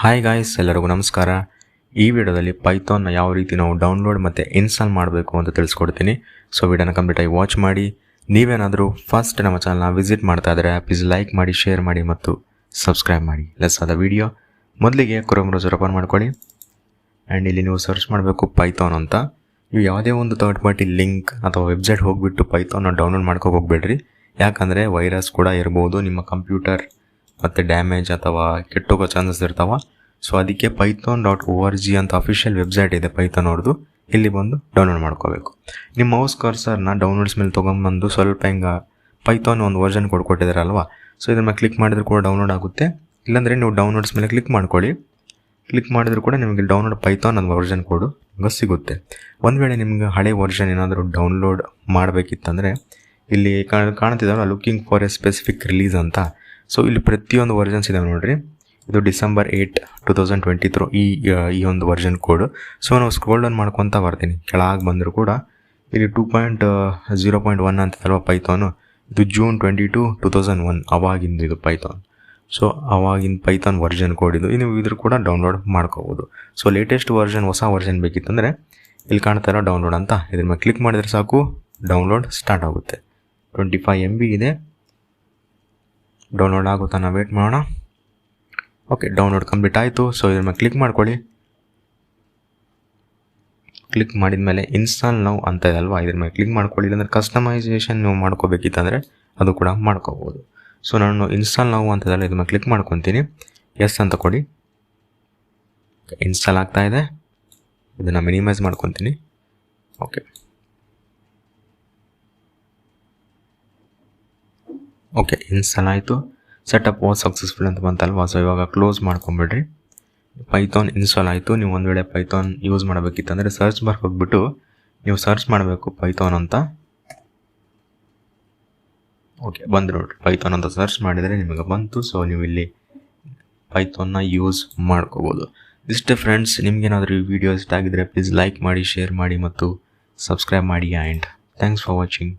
Hi guys ಎಲ್ಲರಿಗೂ ನಮಸ್ಕಾರ. ಈ ವಿಡಿಯೋದಲ್ಲಿ ಪೈಥಾನ್ನ ಯಾವ ರೀತಿ ನಾವು ಡೌನ್ಲೋಡ್ ಮತ್ತು ಇನ್ಸ್ಟಾಲ್ ಮಾಡಬೇಕು ಅಂತ ತಿಳಿಸ್ಕೊಡ್ತೀನಿ. ಸೊ ವಿಡಿಯೋನ ಕಂಪ್ಲೀಟಾಗಿ ವಾಚ್ ಮಾಡಿ. ನೀವೇನಾದರೂ ಫಸ್ಟ್ ನಮ್ಮ ಚಾನಲ್ನ ವಿಸಿಟ್ ಮಾಡ್ತಾ ಇದ್ದರೆ ಪ್ಲೀಸ್ ಲೈಕ್ ಮಾಡಿ ಶೇರ್ ಮಾಡಿ ಮತ್ತು ಸಬ್ಸ್ಕ್ರೈಬ್ ಮಾಡಿ. ಲೆಸ್ ಆದ ವಿಡಿಯೋ ಮೊದಲಿಗೆ ಕ್ರೋಮ್ ಬ್ರೌಸರ್ ಓಪನ್ ಮಾಡ್ಕೊಳ್ಳಿ. ಆ್ಯಂಡ್ ಇಲ್ಲಿ ನೀವು ಸರ್ಚ್ ಮಾಡಬೇಕು ಪೈಥಾನ್ ಅಂತ. ನೀವು ಯಾವುದೇ ಒಂದು ಥರ್ಡ್ ಪಾರ್ಟಿ ಲಿಂಕ್ ಅಥವಾ ವೆಬ್ಸೈಟ್ ಹೋಗಿಬಿಟ್ಟು ಪೈಥಾನ್ನ ಡೌನ್ಲೋಡ್ ಮಾಡ್ಕೊ ಹೋಗ್ಬೇಡ್ರಿ. ಯಾಕಂದರೆ ವೈರಸ್ ಕೂಡ ಇರ್ಬೋದು, ನಿಮ್ಮ ಕಂಪ್ಯೂಟರ್ ಮತ್ತು ಡ್ಯಾಮೇಜ್ ಅಥವಾ ಕೆಟ್ಟೋಗೋ ಚಾನ್ಸಸ್ ಇರ್ತಾವೆ. ಸೊ ಅದಕ್ಕೆ Python dot O R G ಅಂತ ಅಫಿಷಿಯಲ್ ವೆಬ್ಸೈಟ್ ಇದೆ ಪೈಥಾನ್ ಅವ್ರದ್ದು ಇಲ್ಲಿ ಬಂದು ಡೌನ್ಲೋಡ್ ಮಾಡ್ಕೋಬೇಕು. ನಿಮ್ಮ ಮೌಸ್ ಕರ್ಸರ್ನ ಡೌನ್ಲೋಡ್ಸ್ ಮೇಲೆ ತೊಗೊಂಬಂದು ಸ್ವಲ್ಪ ಹೆಂಗೆ ಪೈಥಾನ್ ಒಂದು ವರ್ಷನ್ ಕೊಡ್ಕೊಟ್ಟಿದಾರಲ್ವ ಸೊ ಮೇಲೆ ಕ್ಲಿಕ್ ಮಾಡಿದ್ರು ಕೂಡ ಡೌನ್ಲೋಡ್ ಆಗುತ್ತೆ. ಇಲ್ಲಾಂದರೆ ನೀವು ಡೌನ್ಲೋಡ್ಸ್ ಮೇಲೆ ಕ್ಲಿಕ್ ಮಾಡ್ಕೊಳ್ಳಿ. ಕ್ಲಿಕ್ ಮಾಡಿದ್ರು ಕೂಡ ನಿಮಗೆ ಡೌನ್ಲೋಡ್ ಪೈಥಾನ್ ಅನ್ನೋ ವರ್ಜನ್ ಕೋಡು ಹಂಗೆ ಸಿಗುತ್ತೆ. ಒಂದು ವೇಳೆ ನಿಮ್ಗೆ ಹಳೆ ವರ್ಜನ್ ಏನಾದರೂ ಡೌನ್ಲೋಡ್ ಮಾಡಬೇಕಿತ್ತಂದರೆ, ಇಲ್ಲಿ ಕಾಣ್ತಿದ್ದಾವೆ looking for a specific release ಅಂತ. ಸೊ ಇಲ್ಲಿ ಪ್ರತಿಯೊಂದು ವರ್ಜನ್ಸ್ ಇದಾವೆ ನೋಡಿರಿ. ಇದು December eight two thousand twenty three ಈ ಈ ಒಂದು ವರ್ಜನ್ ಕೋಡ್ ಸೊ ನಾವು ಸ್ಕ್ರೋಲ್ ಡೌನ್ ಮಾಡ್ಕೊತಾ ಬರ್ತೀನಿ. ಕೆಳಗೆ ಬಂದರೂ ಕೂಡ ಇಲ್ಲಿ two point zero point one ಅಂತದಲ್ವ Python ಇದು June twenty two two thousand one ಅವಾಗಿಂದು ಇದು ಪೈಥಾನ್ ಸೊ ಅವಾಗಿನ ಪೈಥಾನ್ ವರ್ಜನ್ ಕೋಡ್ ಇದು. ನೀವು ಇದ್ರ ಕೂಡ ಡೌನ್ಲೋಡ್ ಮಾಡ್ಕೋಬೋದು. ಸೊ ಲೇಟೆಸ್ಟ್ ವರ್ಜನ್ ಹೊಸ ವರ್ಷನ್ ಬೇಕಿತ್ತಂದರೆ ಇಲ್ಲಿ ಕಾಣ್ತಾ ಇರೋ ಡೌನ್ಲೋಡ್ ಅಂತ. ಇದ್ರ ಮೇಲೆ ಕ್ಲಿಕ್ ಮಾಡಿದರೆ ಸಾಕು ಡೌನ್ಲೋಡ್ ಸ್ಟಾರ್ಟ್ ಆಗುತ್ತೆ. ಟ್ವೆಂಟಿ ಫೈವ್ ಎಂ ಬಿ ಇದೆ. ಡೌನ್ಲೋಡ್ ಆಗುತ್ತಾ ನಾವು ವೇಟ್ ಮಾಡೋಣ? ಓಕೆ ಡೌನ್ಲೋಡ್ ಕಂಪ್ಲೀಟ್ ಆಯಿತು. ಸೊ ಇದ್ರ ಮೇಲೆ ಕ್ಲಿಕ್ ಮಾಡ್ಕೊಳ್ಳಿ. ಕ್ಲಿಕ್ ಮಾಡಿದ ಮೇಲೆ ಇನ್ಸ್ಟಾಲ್ ನೌ ಅಂತ ಇದೆ ಅಲ್ವಾ? ಇದ್ರ ಮೇಲೆ ಕ್ಲಿಕ್ ಮಾಡ್ಕೊಳ್ಳಿ. ಇಲ್ಲಾಂದರೆ ಕಸ್ಟಮೈಸೇಷನ್ ನೀವು ಮಾಡ್ಕೋಬೇಕಿತ್ತಂದರೆ ಅದು ಕೂಡ ಮಾಡ್ಕೋಬೋದು. ಸೊ ನಾನು ಇನ್ಸ್ಟಾಲ್ ನೌ ಅಂತದಲ್ಲ ಇದ್ರ ಮೇಲೆ ಕ್ಲಿಕ್ ಮಾಡ್ಕೊತೀನಿ. ಎಸ್ ಅಂತ ಕೊಡಿ. ಇನ್ಸ್ಟಾಲ್ ಆಗ್ತಾ ಇದೆ. ಇದನ್ನು ಮಿನಿಮೈಸ್ ಮಾಡ್ಕೊತೀನಿ. ಓಕೆ ಓಕೆ ಇನ್ಸ್ಟಾಲ್ ಆಯಿತು. ಸೆಟಪ್ ವಾಸ್ ಸಕ್ಸಸ್ಫುಲ್ ಅಂತ ಬಂತಲ್ವಾ? ಸೊ ಇವಾಗ ಕ್ಲೋಸ್ ಮಾಡ್ಕೊಂಬಿಡ್ರಿ. ಪೈಥಾನ್ ಇನ್ಸ್ಟಾಲ್ ಆಯಿತು. ನೀವು ಒಂದು ವೇಳೆ ಪೈಥಾನ್ ಯೂಸ್ ಮಾಡಬೇಕಿತ್ತು ಅಂದರೆ ಸರ್ಚ್ ಬಾರ್ ಹೋಗ್ಬಿಟ್ಟು ನೀವು ಸರ್ಚ್ ಮಾಡಬೇಕು ಪೈಥಾನ್ ಅಂತ. ಓಕೆ ಬಂದು ನೋಡಿರಿ. ಪೈಥಾನ್ ಅಂತ ಸರ್ಚ್ ಮಾಡಿದರೆ ನಿಮಗೆ ಬಂತು. ಸೊ ನೀವು ಇಲ್ಲಿ ಪೈಥಾನ್ನ ಯೂಸ್ ಮಾಡ್ಕೋಬೋದು. ಇಷ್ಟೇ ಫ್ರೆಂಡ್ಸ್ ನಿಮಗೇನಾದರೂ ಈ ವಿಡಿಯೋ ಇಷ್ಟ ಆಗಿದ್ರೆ ಪ್ಲೀಸ್ ಲೈಕ್ ಮಾಡಿ ಶೇರ್ ಮಾಡಿ ಮತ್ತು ಸಬ್ಸ್ಕ್ರೈಬ್ ಮಾಡಿ ಆ್ಯಂಡ್ ಥ್ಯಾಂಕ್ಸ್ ಫಾರ್ ವಾಚಿಂಗ್